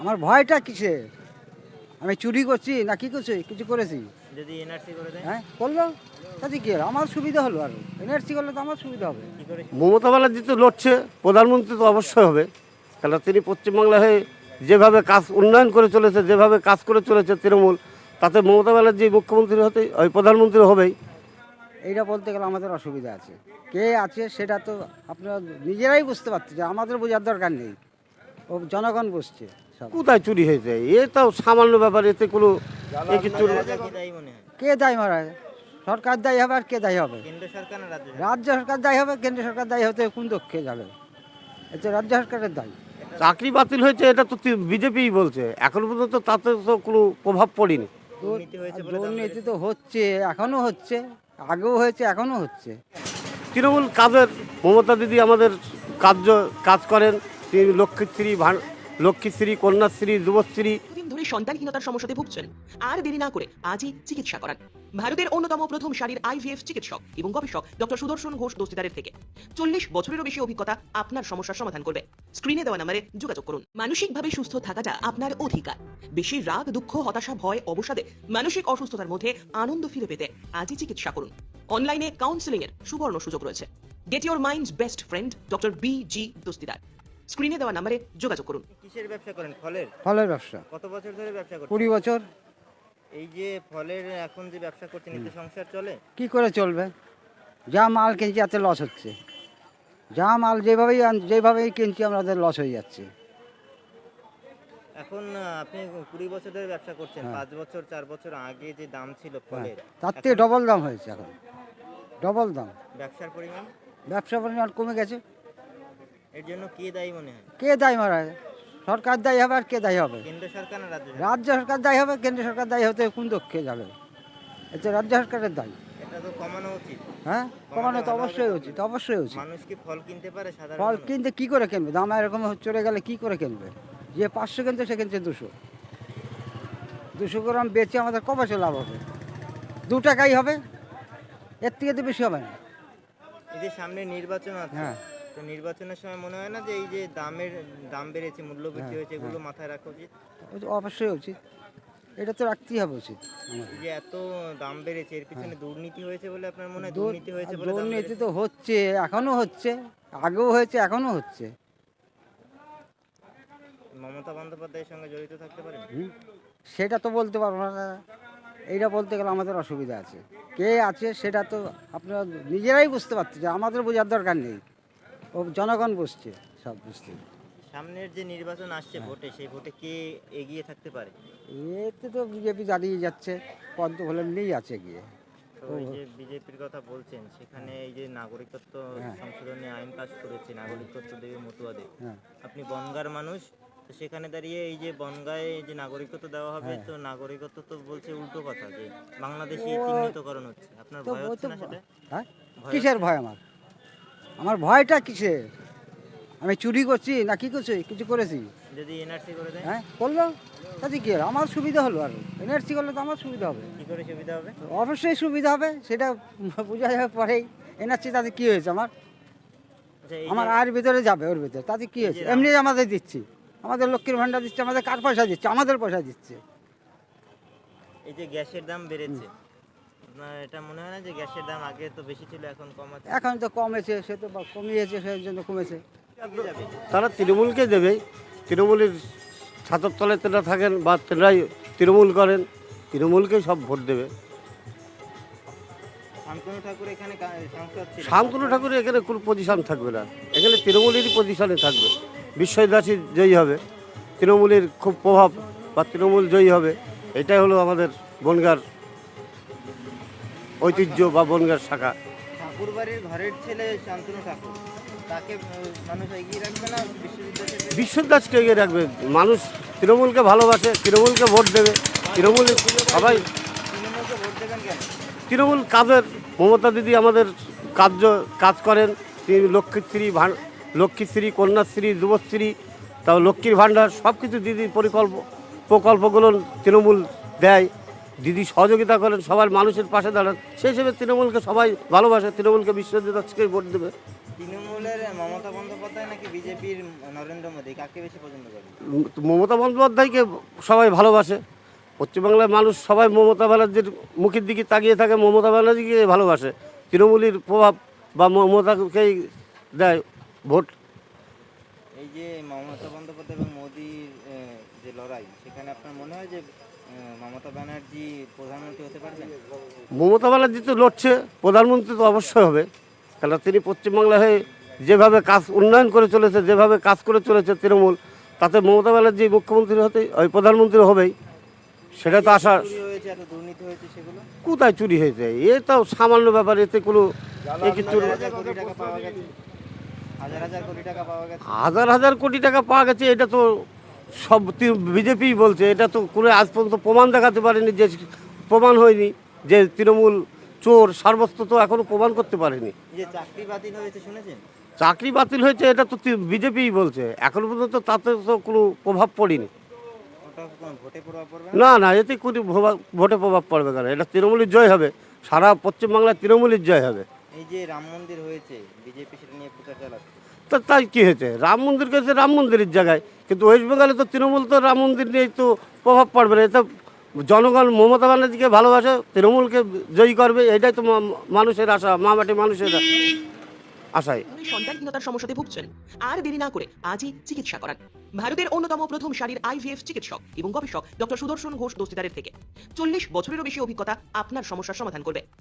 আমার ভয়টা কিসের? আমি চুরি করছি না কি করছি? কিছু করেছি? যদি এনআরসি করে দেয়? হ্যাঁ করল। তাতে কি হলো? আমার সুবিধা হলো আর। এনআরসি করলে তো আমার সুবিধা হবে। কি করে? মমতা ব্যানার্জি তো লড়ছে প্রধানমন্ত্রী তো অবশ্যই হবে। কেন তিনি পশ্চিমবাংলা হয়ে যেভাবে কাজ উন্নয়ন করে চলেছে যেভাবে কাজ করে চলেছে তৃণমূল তাতে মমতা ব্যানার্জি মুখ্যমন্ত্রী হতে ওই প্রধানমন্ত্রী হবেই। এইটা বলতে গেলে আমাদের অসুবিধা আছে। কে আছে সেটা তো আপনারা নিজেরাই বুঝতে পারছে যে আমাদের বোঝার দরকার নেই। ও জনগণ বুঝছে। কোথায় চুরি হয়েছে? এ তো সামান্য ব্যাপার এতে কোনো কি দায়ী কে দায়ী মারা সরকার দায়ী হবে আর কে দায়ী হবে? কেন্দ্র সরকার না রাজ্য সরকার? দায়ী হবে কেন্দ্র সরকার দায়ী হতে কোন দক্ষে যাবে? এতে রাজ্য সরকারের দায়ী। চাকরি বাতিল হয়েছে এটা তো বিজেপিই বলছে। এখন পর্যন্ত তাতে তো কোনো প্রভাব পড়েনি। দুর্নীতি তো হচ্ছে এখনও হচ্ছে আগেও হয়েছে এখনও হচ্ছে। তৃণমূল কাজের মমতা দিদি আমাদের কার্য কাজ করেন তিনি লক্ষ্মীশ্রী ভান- লক্ষ্মীশ্রী, কন্যাশ্রী, যুবশ্রী। ধরে সন্তানহীনতার সমস্যাতে ভুগছেন। আর দেরি না করে আজই চিকিৎসা করান। ভারতের অন্যতম প্রথম সারির আইভিএফ চিকিৎসক এবং গবেষক ডক্টর সুদর্শন ঘোষ থেকে। চল্লিশ বছরেরও বেশি অভিজ্ঞতা আপনার সমস্যার সমাধান করবে। স্ক্রিনে দেওয়া নাম্বারে যোগাযোগ করুন। মানসিকভাবে সুস্থ থাকাটা আপনার অধিকার। বেশি রাগ, দুঃখ, হতাশা, ভয়, অবসাদে মানসিক অসুস্থতার মধ্যে আনন্দ ফিরে পেতে আজই চিকিৎসা করুন। অনলাইনে কাউন্সিলিং এর সুবর্ণ সুযোগ রয়েছে। Get your minds best friend doctor B G Dastidar. স্ক্রিনে দেওয়া নাম্বারে যোগাযোগ করুন। কিসের ব্যবসা করেন? ফলের? ফলের ব্যবসা। কত বছর ধরে ব্যবসা করেন কুড়ি বছর। এই যে ফলের এখন যে ব্যবসা করছেন এতে সংসার চলে? কি করে চলবে? যা মাল কিনছি এতে লস হচ্ছে। যা মাল যেভাবেই আন- যেভাবেই কিনছি আমাদের লস হয়ে যাচ্ছে। এখন আহ, আপনি কুড়ি বছর ধরে ব্যবসা করছেন হ্যাঁ। পাঁচ বছর চার বছর আগে যে দাম ছিল ফলের তার থেকে ডবল দাম হয়েছে এখন। ডবল দাম। ব্যবসার পরিমাণ? ব্যবসা পরিমাণ কমে গেছে। এর জন্য কে দায়ী মনে হয়? কে দায়ী মারা সরকার দায়ী হবে আর কে দায়ী হবে? কেন্দ্র সরকার না রাজ্য সরকার? রাজ্য সরকার দায়ী হবে কেন্দ্র সরকার দায়ী হতে কোন দক্ষে যাবে? এতে রাজ্য সরকারের দায়ী। এটা তো কমানো উচিত। হ্যাঁ? কমানো তো অবশ্যই উচিত অবশ্যই উচিত। মানুষ কি ফল কিনতে পারে সাধারণ ফল কিনতে কি করে কিনবে? দাম এরকম চলে গেলে কি করে কিনবে? যে পাঁচশো কিনতে সে কিনছে দুশো। দুশো গ্রাম বেচে আমাদের ক বছর লাভ হবে? দু টাকাই হবে। এর থেকে তো বেশি হবে না। সামনে নির্বাচন আছে হ্যাঁ। তো নির্বাচনের সময় মনে হয় না যে এই যে দামের দাম বেড়েছে মূল্য বৃদ্ধি হ্যাঁ, হয়েছে এগুলো মাথায় রাখা উচিত? অবশ্যই উচিত। এটা তো রাখতেই হবে উচিত যে এত দাম বেড়েছে এর পিছনে দুর্নীতি হয়েছে বলে আপনার মনে হয়? দুর্নীতি হয়েছে বলে দুর্নীতি তো হচ্ছে এখনও হচ্ছে আগেও হয়েছে এখনও হচ্ছে। মমতা বন্দ্যোপাধ্যায়ের সঙ্গে জড়িত থাকতে পারেন? হুম? সেটা তো বলতে পারব না। এইটা বলতে গেলে আমাদের অসুবিধা আছে। কে আছে সেটা তো আপনারা নিজেরাই বুঝতে পারছে যে আমাদের বোঝার দরকার নেই। ও জনগণ বুঝছে সব বুঝতে সামনের যে নির্বাচন আসছে হ্যাঁ। ভোটে সেই ভোটে কে এগিয়ে থাকতে পারে? এতে তো বিজেপি দাঁড়িয়ে যাচ্ছে পদ্ম হলে নিয়েই আছে গিয়ে। তো এই যে বিজেপির কথা বলছেন সেখানে এই যে নাগরিকত্ব হ্যাঁ। সংশোধনী আইন পাস করেছে নাগরিকত্ব দেবে মতুয়া হ্যাঁ। আপনি বনগার মানুষ তো সেখানে দাঁড়িয়ে এই যে বনগায় যে নাগরিকত্ব দেওয়া হবে। তো নাগরিকত্ব তো বলছে উল্টো কথা যে বাংলাদেশি চিহ্নিতকরণ হচ্ছে। আপনার ভয় হচ্ছে না সেটা? কিসের ভয় আমার? আমার ভয়টা কিসের? আমি চুরি করছি না কি করছি? কিছু করেছি? যদি এনআরসি করে দেয়? হ্যাঁ করল। তাতে কি হলো? আমার সুবিধা হলো আর। এনআরসি করলে তো আমার সুবিধা হবে। কি করে সুবিধা হবে? অবশ্যই সুবিধা হবে সেটা বোঝা যাবে পরেই এনআরসি তাতে কি হয়েছে আমার? আচ্ছা আমার আয়ের ভিতরে যাবে ওর ভিতরে। তাতে কি হয়েছে? এমনি আমাদের দিচ্ছি। আমাদের লক্ষ্মীর ভাণ্ডার দিচ্ছে আমাদের কার পয়সা দিচ্ছে? আমাদের পয়সা দিচ্ছে। এই যে গ্যাসের দাম বেড়েছে। আপনার এটা মনে হয় না যে গ্যাসের দাম আগে তো বেশি ছিল এখন কম আছে? এখন তো কমেছে সে তো কমিয়েছে সেই জন্য কমেছে। তারা তৃণমূলকে দেবে। তৃণমূলের ছাতর তলে তেরা থাকেন বা তেরাই তৃণমূল করেন তৃণমূলকেই সব ভোট দেবে। শান্তনু ঠাকুর এখানে কোনো পজিশন থাকবে না। এখানে তৃণমূলেরই পজিশনে থাকবে। বিশ্বদাসী জয়ী হবে। তৃণমূলের খুব প্রভাব বা তৃণমূল জয়ী হবে। এটাই হলো আমাদের বনগার ঐতিহ্য বা বনগার শাখা। ঠাকুর বাড়ির ঘরের ছেলে শান্তনু ঠাকুর। তাকে মানুষ এগিয়ে রাখবে না? বিশ্বদাসকে এগিয়ে রাখবে। মানুষ তৃণমূলকে ভালোবাসে তৃণমূলকে ভোট দেবে। তৃণমূল সবাই তৃণমূলকে ভোট দেবেন কেন? তৃণমূল কাজের মমতা দিদি আমাদের কার্য কাজ করেন। তিনি লক্ষ্মীশ্রী লক্ষ্মীশ্রী কন্যাশ্রী যুবশ্রী তারপর লক্ষ্মীর ভাণ্ডার সব কিছু দিদির পরিকল্প প্রকল্পগুলো তৃণমূল দেয়। দিদি সহযোগিতা করেন সবার মানুষের পাশে দাঁড়ান। সেই হিসেবে তৃণমূলকে সবাই ভালোবাসে তৃণমূলকে বিশ্বজিৎ ভোট দেবে। তৃণমূলের মমতা বন্দ্যোপাধ্যায় নাকি বিজেপির নরেন্দ্র মোদী? কাকে বেশি পছন্দ করে মমতা বন্দ্যোপাধ্যায়কে সবাই ভালোবাসে। পশ্চিমবাংলার মানুষ সবাই মমতা ব্যানার্জির মুখের দিকে তাকিয়ে থাকে মমতা ব্যানার্জিকে ভালোবাসে। তৃণমূলের প্রভাব বা মমতাকেই দেয় ভোট। এই যে মমতা বন্দ্যোপাধ্যায় এবং মোদির যে লড়াই সেখানে আপনার মনে হয় যে মমতা ব্যানার্জি প্রধানমন্ত্রী হতে পারবেন? মমতা ব্যানার্জি তো লড়ছে প্রধানমন্ত্রী তো অবশ্যই হবে। কেন তিনি পশ্চিমবাংলা হয়ে যেভাবে কাজ উন্নয়ন করে চলেছে যেভাবে কাজ করে চলেছে তৃণমূল তাতে মমতা ব্যানার্জি মুখ্যমন্ত্রী হতে ওই প্রধানমন্ত্রী হবেই। সেটা তো আশা কোথায় চুরি হয়েছে? এ তো সামান্য ব্যাপার এতে কোনো হাজার হাজার কোটি টাকা পাওয়া গেছে এটা তো সব বিজেপি বলছে এটা তো কোনো আজ পর্যন্ত প্রমাণ দেখাতে পারেনি যে প্রমাণ হয়নি যে তৃণমূল চোর সাব্যস্ত তো এখনও প্রমাণ করতে পারেনি। যে চাকরি বাতিল হয়েছে শুনেছেন? চাকরি বাতিল হয়েছে এটা তো বিজেপিই বলছে এখনও পর্যন্ত তাতে তো কোনো প্রভাব পড়েনি। না না এতে কোনো ভোটে প্রভাব পড়বে কেন? এটা তৃণমূলের জয় হবে সারা পশ্চিমবাংলায় তৃণমূলের জয় হবে। এই যে রাম মন্দির হয়েছে বিজেপি সেটা নিয়ে প্রচার চালাচ্ছে। তা তাই কী হয়েছে? রাম মন্দির গেছে রাম মন্দিরের জায়গায়। কিন্তু ওয়েস্ট বেঙ্গলে তো তৃণমূল তো রাম মন্দির নিয়ে তো প্রভাব পড়বে না। এতে জনগণ মমতা ব্যানার্জিকে ভালোবাসে, তৃণমূলকে জয়ী করবে, এটাই তো মানুষের আশা, মা মাটি মানুষের আশায় সন্তানহীনতার সমস্যাতে ভুগছেন। আর দেরি না করে আজই চিকিৎসা করান। ভারতের অন্যতম প্রথম সারির আইভিএফ চিকিৎসক এবং গবেষক ডক্টর সুদর্শন ঘোষ দস্তিদারের থেকে। চল্লিশ বছরেরও বেশি অভিজ্ঞতা আপনার সমস্যার সমাধান করবে।